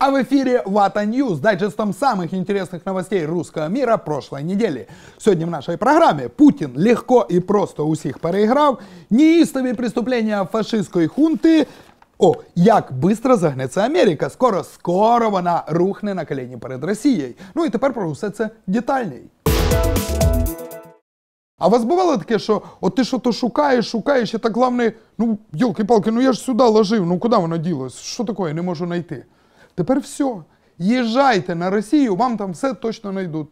А в эфире Вата Ньюс, дайджестом самых интересных новостей русского мира прошлой недели. Сегодня в нашей программе Путин легко и просто усіх переиграв, неистові преступления фашистської хунти, о, як быстро загнеться Америка. Скоро, скоро вона рухне на коліні перед Росією. Ну і тепер про все це детальний. А у вас бувало таке, що от ти що то шукаєш, шукаєш, і так головне, ну, йолки-палки, ну я ж сюди ложив, ну куди воно ділось? Що таке, я не можу знайти. Тепер все. Їжджайте на Росію, вам там все точно знайдуть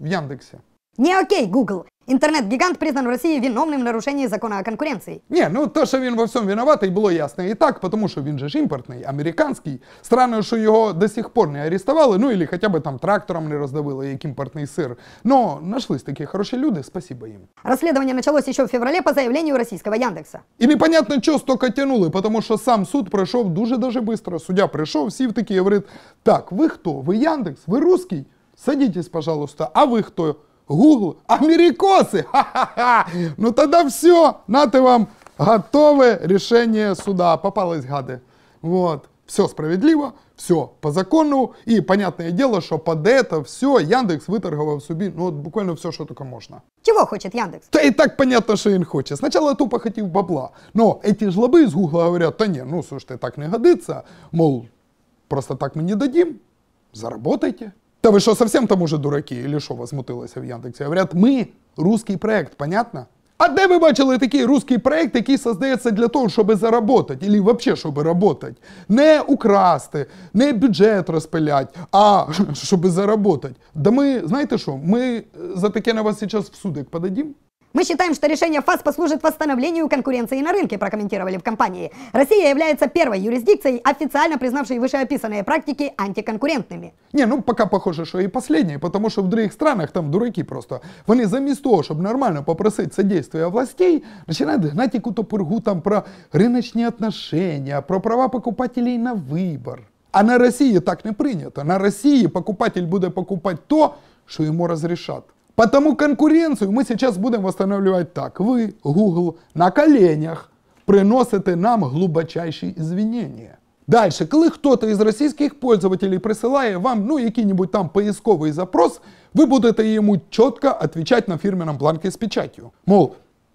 в Яндексі. Не окей, Google. Интернет-гигант признан в России виновным в нарушении закона о конкуренции. Ні, ну то, що він во всьому винуватий, було ясно і так, тому що він же ж імпортний, американський. Странно, що його до сих пор не арестували, ну і хоча б там трактором не роздавили, як імпортний сир. Но нашлись такі хороші люди, спасибо їм. Расследование началось еще в феврале по заявлению российского Яндекса. І непонятно, що столько тянули, тому що сам суд пройшов дуже-дуже швидко. Суддя прийшов, сів такий і говорить, так, ви хто? Ви Яндекс? Ви русский? Садитесь, пожалуйста. А ви хто? Гугл? Америкосы? Ха-ха-ха! Ну тогда все, нате вам готове рішення суда. Попались гады. Вот. Все справедливо, все по закону. І, понятное дело, що под это все Яндекс виторгував собі, ну от буквально все, що тільки можна. Чего хочет Яндекс? Та і так понятно, що він хоче. Спочатку тупо хотів бабла. Но эти жлоби з Гугла говорять, та ні, ну слушайте, так не годиться. Мол, просто так ми не дадим, заработайте. Та ви що, совсем там уже дураки? Или що возмутилося в Яндексі? Говорят, ми русский проект, понятно? А де ви бачили такий русський проект, який создається для того, щоб заработати, або взагалі, щоб работати? Не украсти, не бюджет розпиляти, а щоб заработати. Да ми, знаєте що, ми е, за таке на вас зараз в судик подадим? Мы считаем, что решение ФАС послужит восстановлению конкуренции на рынке, прокомментировали в компании. Россия является первой юрисдикцией, официально признавшей вышеописанные практики антиконкурентными. Не, ну пока похоже, що і последнє, потому що в других странах там дураки просто. Вони замість того, щоб нормально попросити содействия властей, починають гнати якусь пургу там про рыночні отношения, про права покупателей на вибор. А на Росії так не прийнято. На Росії покупатель буде покупати то, що йому розрішать. Потому конкуренцию мы сейчас будем восстанавливать так. Вы, Google, на коленях приносите нам глубочайші извинения. Дальше, коли хтось із російських пользователей присилає вам ну, який-небудь там поисковий запрос, ви будете йому чітко відповідати на фірменному бланку з печаттю. Мол,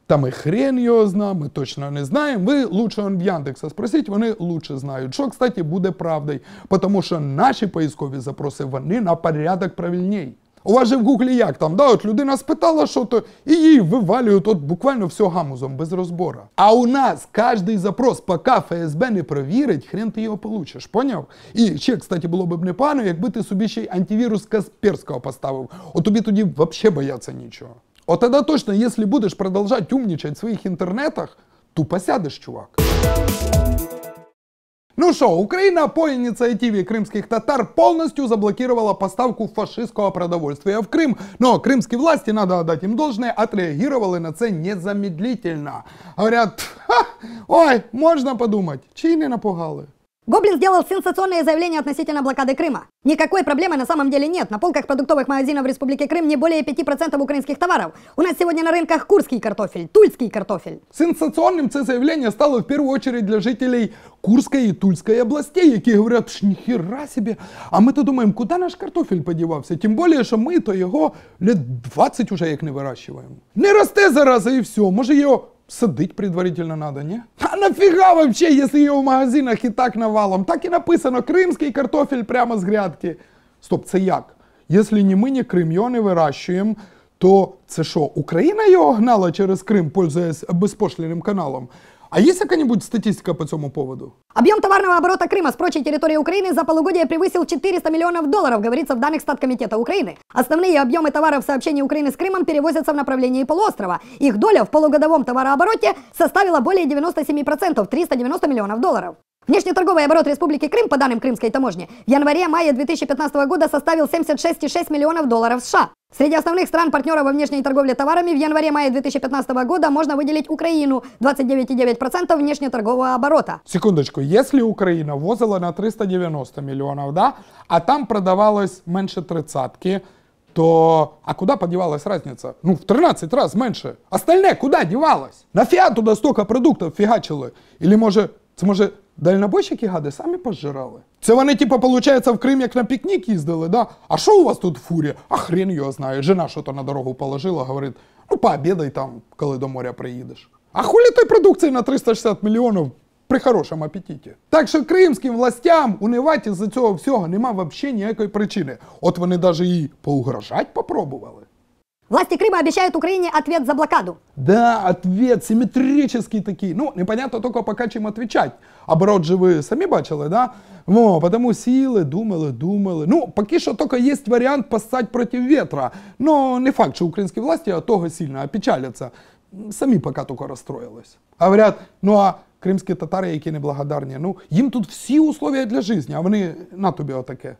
та ми хрен його зна, ми точно не знаємо. Ви лучше он в Яндекса спросіть, вони лучше знають. Що, кстати, буде правдою, тому що наші поискові запроси, вони на порядок правильній. У вас же в гуглі як там, да, от людина спитала що то, і їй вивалюють от буквально все гамузом, без розбору. А у нас кожний запрос, поки ФСБ не провірить, хрен ти його получиш, поняв? І ще, кстати, було б непогано, якби ти собі ще й антивірус Касперського поставив. От тобі тоді взагалі бояться нічого. От тоді точно, якщо будеш продовжувати умнічати в своїх інтернетах, тупо сядеш, чувак. Ну що, Україна по ініціативі кримських татар повністю заблокировала поставку фашистського продовольствия в Крим. Но кримські власті, надо отдать їм должне, отреагировали на це незамедлительно. Говорять, Ха, ой, можна подумати, чи не напугали. Гоблин сделал сенсационное заявление относительно блокады Крыма. Никакой проблемы на самом деле нет. На полках продуктовых магазинов в Республике Крым не более 5% украинских товаров. У нас сегодня на рынках курский картофель, тульский картофель. Сенсационным це заявление стало в первую очередь для жителей Курской и Тульской областей, які говорять, «Ш, ніхера себе, а ми то думаємо, куди наш картофель подівався? Тим більше, що ми то його лет 20 уже як не вирощуємо. Не росте зараза і все, може його садить предварительно надо, не? А нафига вообще, если ее в магазинах и так навалом? Так и написано, кримський картофель прямо з грядки. Стоп, це як? Якщо ні ми, ні Крим його не вирощуємо, то це що, Україна його гнала через Крим, пользуясь безпошлінним каналом? А є яка-небудь статистика по цьому поводу? Объем товарного оборота Крыма с прочей территории Украины за полугодие превысил 400 миллионов долларов, говорится в данных Статкомитета Украины. Основные объемы товаров сообщений Украины с Крымом перевозятся в направлении полуострова. Их доля в полугодовом товарообороте составила более 97%, 390 миллионов долларов. Внешнеторговый оборот Республики Крым, по данным Крымской таможни, в январе-мае 2015 года составил 76,6 миллионов долларов США. Среди основных стран-партнеров во внешней торговле товарами в январе-мае 2015 года можно выделить Украину 29,9% внешнеторгового оборота. Секундочку, если Украина возила на 390 миллионов, да, а там продавалось меньше тридцатки, то а куда подевалась разница? Ну, в 13 раз меньше. Остальное куда девалось? Нафига туда столько продуктов фигачили? Или може, це може дальнобойщики гади самі пожирали. Це вони, типу, виходить, в Крим як на пікнік їздили, да? А що у вас тут фурі? А хрен його знає. Жена що то на дорогу положила, говорить, ну пообідай там, коли до моря приїдеш. А хулі той продукції на 360 мільйонів при хорошому апетиті. Так що кримським властям унивати з цього всього нема взагалі ніякої причини. От вони навіть і поугрожать попробували. Власти Крыма обещают Украине ответ за блокаду. Да, ответ симметрический такий. Ну, непонятно только пока чим отвечать. Оборот же ви самі бачили, да? Во, потому сіли, думали, думали. Ну, поки що тільки є варіант поссать проти ветра. Но не факт, що українські власті от того сильно опечаляться. Самі поки тільки розстроїлись. Говорять, ну а кримські татари, які неблагодарні, ну, їм тут всі условия для життя, а вони на тобі отаке.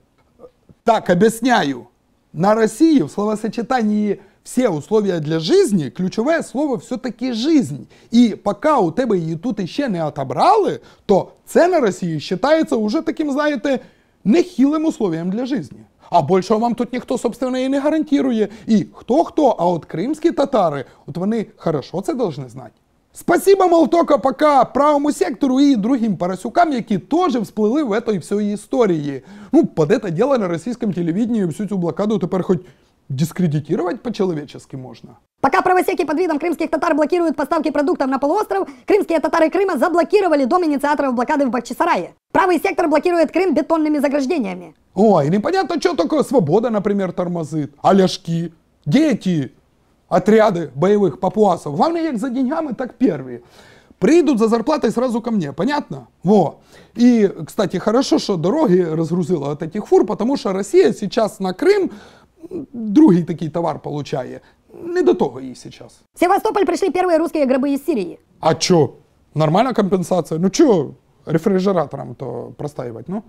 Так, объясняю. На России в словосочетании все условия для жизни, ключове слово все-таки жизнь. І поки у тебе її тут іще не отобрали, то це на Росії вважається уже таким, знаєте, нехилим условием для жизни. А більшого вам тут ніхто, собственно, і не гарантує. І хто-хто, а от кримські татари, от вони хорошо це должны знати. Спасибо, мол, только пока правому сектору и другим поросюкам, які теж всплили в этой всій історії. Ну, под это дело на російському телевидении всю цю блокаду тепер хоч Дискредитувати по-человечески можна. Пока правосеки под видом крымских татар блокируют поставки продуктов на полуостров, крымские татары Крыма заблокировали дом инициаторов блокады в Бахчисарае. Правый сектор блокирует Крым бетонными заграждениями. Ой, непонятно, что такое свобода, например, тормозит. А ляшки, дети, отряды боевых папуасов. Главное, як за деньгами, так первые. Прийдут за зарплатой сразу ко мне, понятно? Во. И, кстати, хорошо, что дороги разгрузила от этих фур, потому что Россия сейчас на Крым другий такий товар получає. Не до того їй сейчас. В Севастополь пришли первые русские гробы из Сирии. А чё? Нормальная компенсация? Ну чё, рефрижератором то простаивать, ну?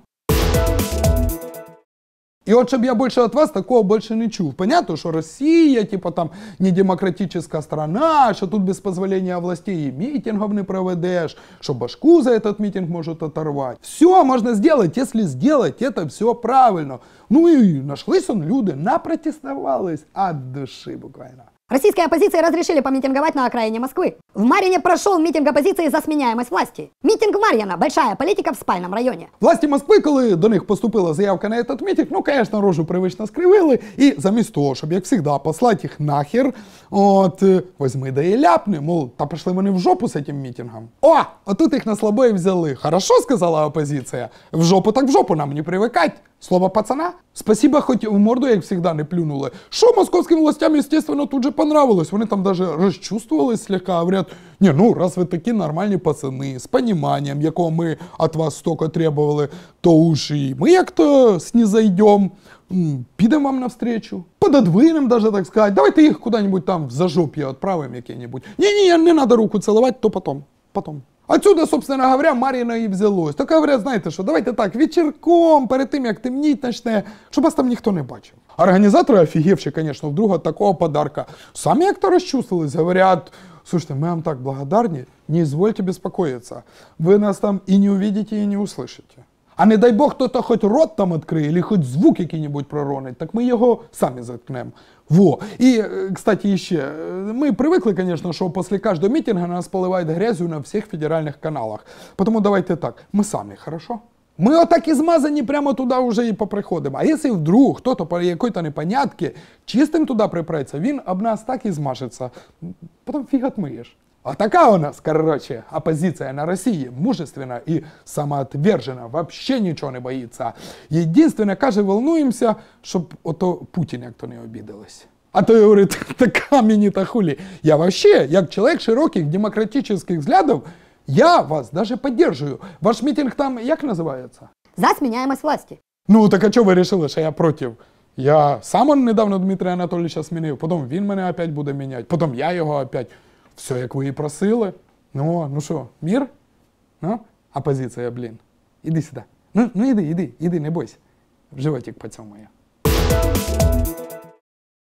І от щоб я більше від вас такого більше не чув. Понятно, що Росія, типа там не демократична страна, що тут без позволения властей і мітингів не проведеш, що башку за этот мітинг можуть оторвати. Все можна зробити, якщо зробити це все правильно. Ну і нашлись он люди, напротестовались от души буквально. Российской оппозиции разрешили помитинговать на окраине Москвы. В Марьине прошел митинг оппозиции за сменяемость власти. Митинг Марьина – большая политика в спальном районе. Власті Москви, коли до них поступила заявка на этот мітинг, ну, звісно, рожу привично скривили. І замість того, щоб, як завжди, послати їх нахер, от, е, возьми да і ляпни, мол, та пішли вони в жопу з цим мітингом. О, а тут їх на слабо взяли. Хорошо, сказала опозиція. В жопу так в жопу нам не привикать. Слово пацана. Спасибо, хоч в морду, як завжди, не плюнули. Що московським властям, естественно, тут же понравилось. Вони там даже розчувствовались слегка, говорят, не, ну, раз ви такі нормальні пацани, з поніманням, якого ми від вас столько требували, то уж і ми як-то снизойдем, м, підемо вам навстречу, пододвинем даже, так сказать. Давайте їх куди-нибудь там в зажоп'я відправимо яке-нибудь. Ні-ні, не надо руку цілувати, то потом, потом. Отсюда, собственно говоря, Мар'їна і взялось. Так говорять, знаєте що, давайте так, вечірком, перед тим, як темніть почне, щоб вас там ніхто не бачив. Організатори офігівші, конечно, вдруг от такого подарка. Самі як-то розчувствовались, говорять, слушайте, мы вам так благодарны, не извольте беспокоиться. Вы нас там и не увидите, и не услышите. А не дай Бог, хто-то хоч рот там відкриє, або хоч звук який-небудь проронить, так ми його самі заткнемо. Во. І, е, кстати, ще, е, ми привикли, звісно, що після кожного мітингу нас поливають грязю на всіх федеральних каналах. Тому давайте так, ми самі, хорошо? Ми отак і змазані прямо туди вже і поприходимо. А якщо вдруг хто-то по якої-то непонятки чистим туди припреться, він об нас так і змажеться. Потім фіг отмиєш. А така у нас, короче, оппозиция на России мужественна и самоотвержена, вообще нічого не боїться. Єдине, каже, волнуємося, щоб ото Путін як то не обідалась. А той говорить, така мені та хулі. Я вообще, як чоловік широких демократичних взглядів, я вас даже поддерживаю. Ваш мітинг там як називається? За сменяемость власти. Ну, так а чого ви вирішили, що я проти? Я сам он недавно Дмитрія Анатолійовича змінив, потім він мене опять буде міняти, потім я його опять. Все, як ви і просили. Ну, ну що, мір? Ну, опозиція, блін. Іди сюди. Ну, ну іди, іди, іди, не бойся. Животик поцьомає.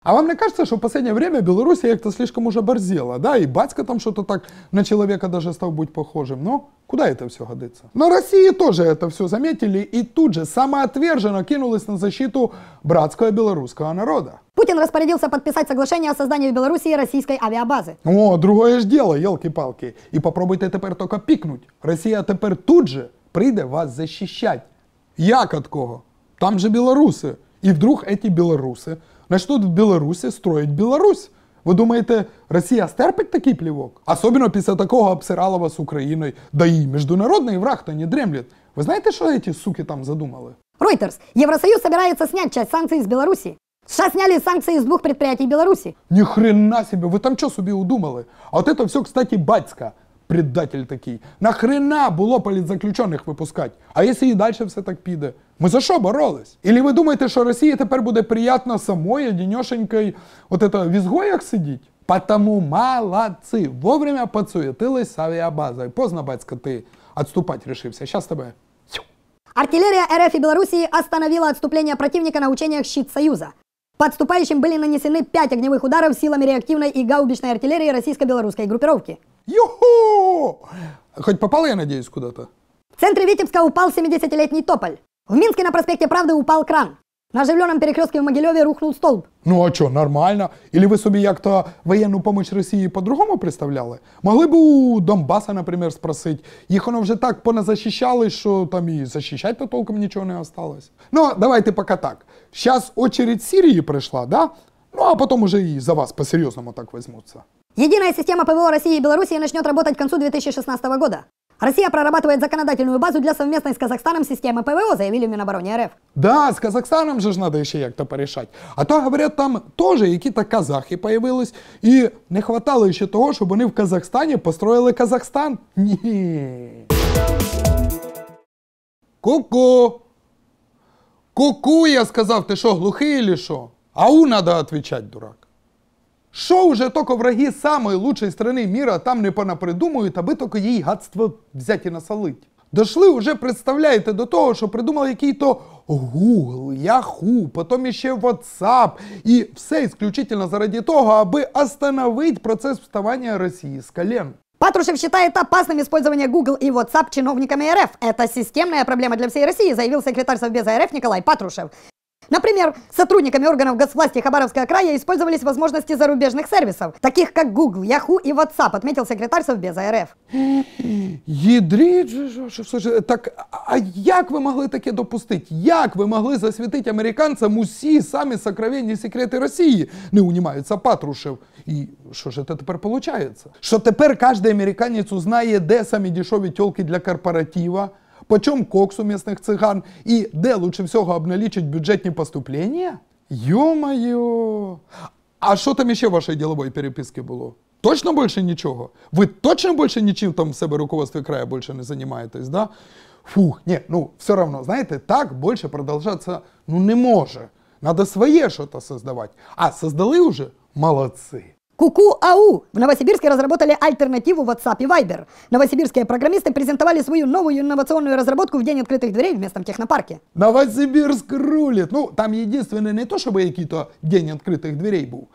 А вам не кажется, что в последнее время Белоруссия как-то слишком уже борзела, да, и батька там что-то так на человека даже стал быть похожим, но куда это все годится? Но России тоже это все заметили и тут же самоотверженно кинулась на защиту братского белорусского народа. Путин распорядился подписать соглашение о создании в Белоруссии российской авиабазы. О, другое ж дело, елки-палки. І попробуйте тепер тільки пікнуть. Росія тепер тут же прийде вас захищать. Як от кого? Там же білоруси. І вдруг эти білоруси начнут в Білорусі строїть Білорусь. Ви думаєте, Росія стерпить такий плівок? Особливо після такого обсирала вас Україною. Да і міжнародний враг-то не дремлет. Ви знаєте, що ці суки там задумали? Reuters. Евросоюз собирается снять часть санкций с Беларуси. США сняли санкции с двух предприятий Беларуси. Ни хрена себе, ви там що собі удумали? А от это все, кстати, батька. Предатель такий. Нахрена було політзаключених випускати? А якщо і далі все так піде? Ми за що боролись? Ілі ви думаєте, що Росії тепер буде приємно самої, одіньошенькою, от это в ізгоях сидіть? Потому молодці. Вовремя подсуетились з авіабазою. Поздно, батька, ти відступати рішився. Щас тебе. Тю. Артиллерия РФ и Белоруссии остановила отступление противника на учениях «Щит Союза». По отступающим были нанесены пять огневых ударов силами реактивной и гаубичной артиллерии российско-белорусской группировки. Юху! Хоть попал, я надеюсь, куда-то? В центре Витебска упал 70-летний тополь. В Минске на проспекте Правды упал кран. На оживленном перекрестке в Могилеве рухнул столб. Ну а що, нормально? Ілі ви собі як-то воєнну помощь Росії по-другому представляли? Могли б у Донбаса, наприклад, спросити. Їх воно вже так поназахищали, що там і захищати-то толком нічого не осталось. Ну, давайте поки так. Зараз очередь Сирії прийшла, да? Ну, а потім уже і за вас по-серйозному так візьмуться. Единая система ПВО России и Белоруссии начнет работать к концу 2016 года. Россия прорабатывает законодательную базу для совместной с Казахстаном системы ПВО, заявили в Минобороне РФ. Да, з Казахстаном же ж надо ще як-то порішати. А то, говорять, там теж які-то казахи появились, і не хватало ще того, щоб вони в Казахстані построїли Казахстан. Ні. Ку-ку. Ку-ку, я сказав, ти що, глухий или що? Ау надо отвечать, дурак. Що уже только враги самой лучшей страны мира там не понапридумують, аби тільки їй гадство взять і насолить. Дошли уже, представляєте, до того, що придумали який-то Google, Yahoo, потім іще WhatsApp. І все исключительно заради того, аби остановить процес вставання Росії з колен. Патрушев считает опасным использование Google и WhatsApp чиновниками РФ. Это системная проблема для всей России, заявил секретарь Совбеза РФ Николай Патрушев. Например, сотрудниками органов госвласти Хабаровского края использовались возможности зарубежных сервисов, таких как Google, Yahoo и WhatsApp, отметил секретарь Совбеза РФ. Їдріть же, що, так, а як ви могли таке допустити? Як ви могли засвітити американцям усі самі сокровенні секрети Росії? Не унімаються Патрушев. І що ж це тепер виходить? Що тепер кожен американець узнає, де самі дешеві тілки для корпоратива, почем кокс у місних циган і де лучше всього обналічить бюджетні поступлення? Йо-моє! А що там ще в вашій діловій переписці було? Точно більше нічого? Ви точно більше нічим там в себе руководстві краю більше не займаєтесь, да? Фух, ні, ну все равно, знаєте, так більше продовжатися ну, не може. Надо своє щось создавати. А создали уже? Молодці. Куку-ау! В Новосибирске разработали альтернативу WhatsApp и Viber. Новосибирские программисты презентовали свою новую инновационную разработку в День открытых дверей в местном технопарке. Новосибирск рулит. Ну, там єдине не то, щоб який-то день відкритих дверей був.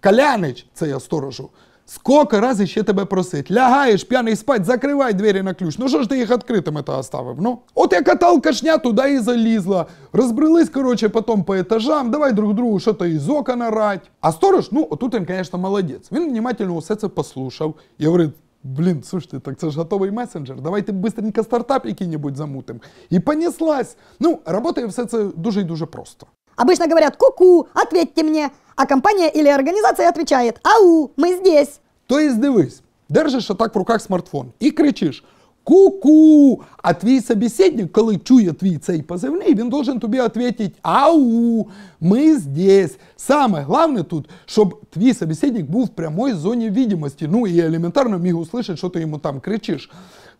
Колянич, це я сторожу. Сколько раз ще тебе просить? Лягаєш п'яний спать, закривай двері на ключ. Ну що ж ти їх відкритими то оставив? Ну, от яка алкашня туди і залізла. Розбрелись, короче, потім по етажам, давай друг другу що-то із окон орать. А сторож, ну, отут він, звісно, молодець. Він внимательно усе це послухав і говорить, Блін, слушайте, так це ж готовий месенджер. Давайте быстренько стартап який-небудь замутим. І понеслась. Ну, працює все це дуже і дуже просто. Обычно говорят «ку-ку, ответьте мне», а компания или организация отвечает «ау, мы здесь». То есть дивись, держиш отак в руках смартфон і кричиш Ку-ку! А твій собеседник, коли чує твій цей позивний, він должен тобі відповідати Ау, ми здесь. Саме головне тут, щоб твій собеседник був в прямой зоні відомості. Ну і елементарно міг услышати, що ти йому там кричиш.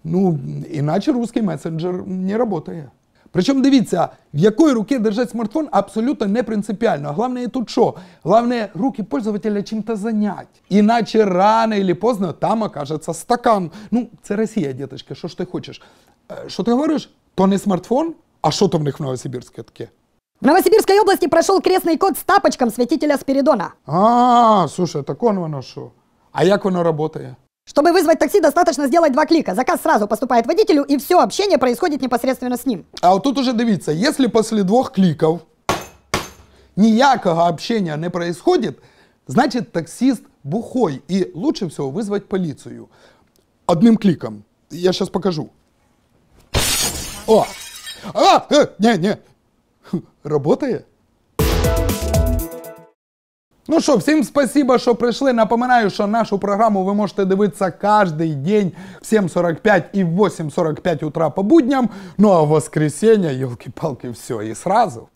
Ну, іначе русський месенджер не працює. Причому дивіться, в якої руки держать смартфон абсолютно не принципіально. Головне тут що? Головне руки пользователя чим-то занять. Іначе рано или поздно там окажеться стакан. Ну, це Росія, діточка, що ж ти хочеш? Е, Що ти говориш? То не смартфон? А що то в них в Новосибірське таке? В Новосибирской области прошел крестный код с тапочком святителя Спиридона. А, слушай, так он воно що? А як воно працює? Чтобы вызвать такси, достаточно сделать два клика. Заказ сразу поступает водителю, и все общение происходит непосредственно с ним. А от тут уже дивіться, якщо після двох кліків ніякого общення не происходит, значить таксист бухой. І лучше всього визвати поліцію. Одним кліком. Я зараз покажу. О! А, е, ні, ні. Работає? Ну що, всім спасибо, що прийшли. Напоминаю, що нашу програму ви можете дивитися кожен день в 7.45 і в 8.45 утра по будням. Ну а в воскресенье, елки-палки, все, і сразу.